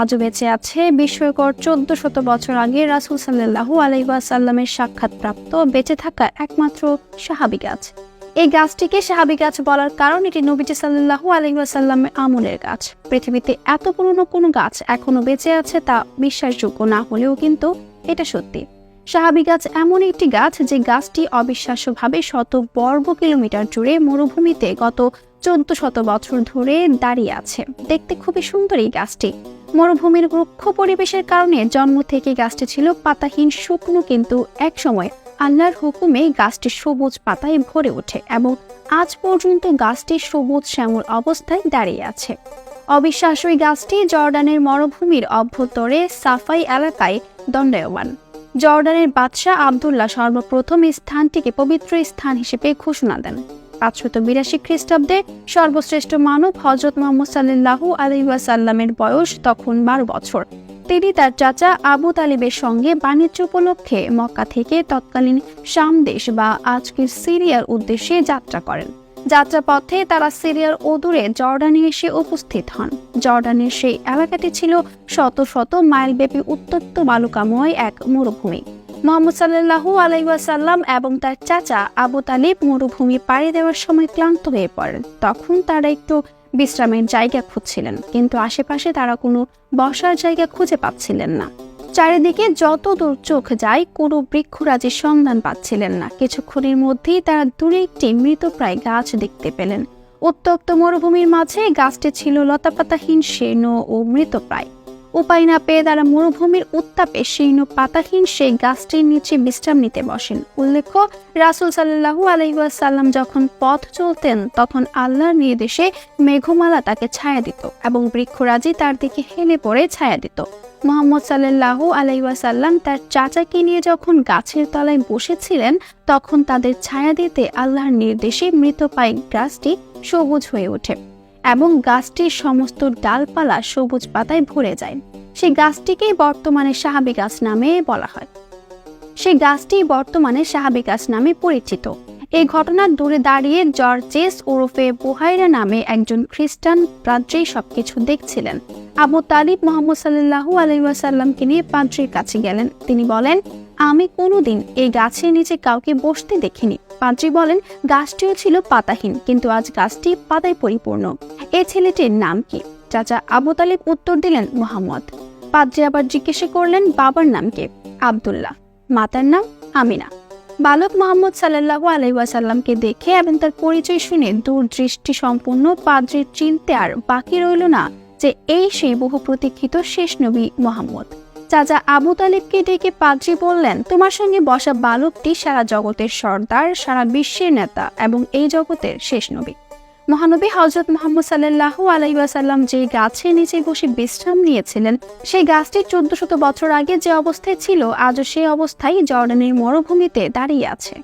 আজও বেঁচে আছে। বিস্ময়কর চোদ্দ শত বছর আগে রাসুল সাল্লাহু আলাইসাল্লামের সাক্ষাৎপ্রাপ্ত বেঁচে থাকা একমাত্র সাহাবি গাছ। এই গাছটিকে সাহাবি গাছ বলার কারণ এটি নবীজি সাল্লাহু আলাইসাল্লামের আমলের গাছ। পৃথিবীতে এত পুরনো কোনো গাছ এখনও বেঁচে আছে তা বিশ্বাসযোগ্য না হলেও কিন্তু এটা সত্যি। সাহাবি গাছ এমন একটি গাছ যে গাছটি অবিশ্বাস্যভাবে শত বর্গ কিলোমিটার জুড়ে মরুভূমিতে গত চোদ্দ শত বছর ধরে দাঁড়িয়ে আছে। দেখতে খুবই সুন্দর এই গাছটি। মরুভূমির রুক্ষ পরিবেশের কারণে জন্ম থেকে গাছটি ছিল পাতাহীন, শুকনো কিন্তু একসময় আল্লাহর হুকুমে গাছটি সবুজ পাতায় ভরে ওঠে এবং আজ পর্যন্ত গাছটি সবুজ শ্যামল অবস্থায় দাঁড়িয়ে আছে। অবিশ্বাস্য গাছটি জর্ডানের মরুভূমির অভ্যন্তরে সাফাই এলাকায় দণ্ডায়মান। জর্ডানের বাদশাহ আবদুল্লাহ সর্বপ্রথম স্থানটিকে পবিত্র স্থান হিসেবে ঘোষণা দেন। পাঁচশত বিরাশি খ্রিস্টাব্দে সর্বশ্রেষ্ঠ মানব হজরত মোহাম্মদ সাল্লাহু আলহিবাসাল্লামের বয়স তখন বারো বছর। তিনি তার চাচা আবু তালিবের সঙ্গে বাণিজ্য উপলক্ষে মক্কা থেকে তৎকালীন শাম দেশ বা আজকের সিরিয়ার উদ্দেশ্যে যাত্রা করেন। যাত্রাপথে তারা সিরিয়ার অদূরে জর্ডানে এসে উপস্থিত হন। জর্ডানের সেই এলাকাটি ছিল শত শত মাইলব্যাপী উত্তপ্ত বালুকাময় এক মরুভূমি। মোহাম্মদ সাল্লাহু আলাইসাল্লাম এবং তার চাচা আবু তালিব মরুভূমি পাড়ি দেওয়ার সময় ক্লান্ত হয়ে পড়েন। তখন তারা একটু বিশ্রামের জায়গা খুঁজছিলেন, কিন্তু আশেপাশে তারা কোনো বসার জায়গা খুঁজে পাচ্ছিলেন না। চারিদিকে যত দূর চোখ যায়, কোনো বৃক্ষরাজির সন্ধান পাচ্ছিলেন না। কিছুক্ষণের মধ্যেই তারা দূরে একটি মৃতপ্রায় গাছ দেখতে পেলেন। উত্তপ্ত মরুভূমির মাঝে গাছটি ছিল লতাপাতাহীন, শীর্ণ ও মৃতপ্রায় উপায় না পেয়ে তারা মরুভূমির উত্তাপে শীর্ণ পাতাহীন সেই গাছটির নিচে বিশ্রাম নিতে বসেন। উল্লেখ্য, রাসুল সাল্লাহু আলহিসাল্লাম যখন পথ চলতেন, তখন আল্লাহর নির্দেশে মেঘমালা তাকে ছায়া দিত এবং বৃক্ষরাজি তার দিকে হেলে পড়ে ছায়া দিত। মোহাম্মদ সাল্লাহু আলাইসাল্লাম তার চাচাকে নিয়ে যখন গাছের তলায় বসেছিলেন, তখন তাদের ছায়া দিতে আল্লাহর নির্দেশে মৃতপাই গাছটি সবুজ হয়ে ওঠে। এবং গাছটির সমস্ত ডালপালা সবুজ পাতায় ভরে যায়। সেই গাছটিকেই বর্তমানে সাহাবি গাছ নামে বলা হয়। সেই গাছটি বর্তমানে সাহাবি গাছ নামে পরিচিত। এই ঘটনার দূরে দাঁড়িয়ে জর্জেস ওরফে বোহাইরা নামে একজন খ্রিস্টান প্রাদ্রেই সবকিছু দেখছিলেন। আবু তালিব মোহাম্মদ সাল্লাহু আলাইসাল্লামকে নিয়ে পাদ্রির কাছে গেলেন। তিনি বলেন আমি কোনোদিন এই গাছের নিচে কাউকে বসতে দেখিনি। পাদ্রি বলেন, গাছটিও ছিল পাতাহীন, কিন্তু আজ গাছটি পাতায় পরিপূর্ণ। এই ছেলেটির নাম কি? চাচা আবু তালিব উত্তর দিলেন, মোহাম্মদ। পাদ্রি আবার জিজ্ঞাসা করলেন, বাবার নাম কে? আবদুল্লাহ। মাতার নাম আমিনা। বালক মোহাম্মদ সাল্লাহু আলাইসাল্লামকে দেখে এবং তার পরিচয় শুনে দূরদৃষ্টি সম্পূর্ণ পাদ্রির চিনতে আর বাকি রইল না যে এই সেই বহু প্রতীক্ষিত শেষ নবী মোহাম্মদ। চাচা আবু তালিবকে ডেকে পাদ্রি বললেন, তোমার সঙ্গে বসা বালকটি সারা জগতের সর্দার, সারা বিশ্বের নেতা এবং এই জগতের শেষ নবী। মহানবী হজরত মোহাম্মদ সাল্লাহ আলাইসাল্লাম যে গাছের নিচে বসে বিশ্রাম নিয়েছিলেন, সেই গাছটি চোদ্দ শত বছর আগে যে অবস্থায় ছিল, আজও সেই অবস্থায় জর্ডানের মরুভূমিতে দাঁড়িয়ে আছে।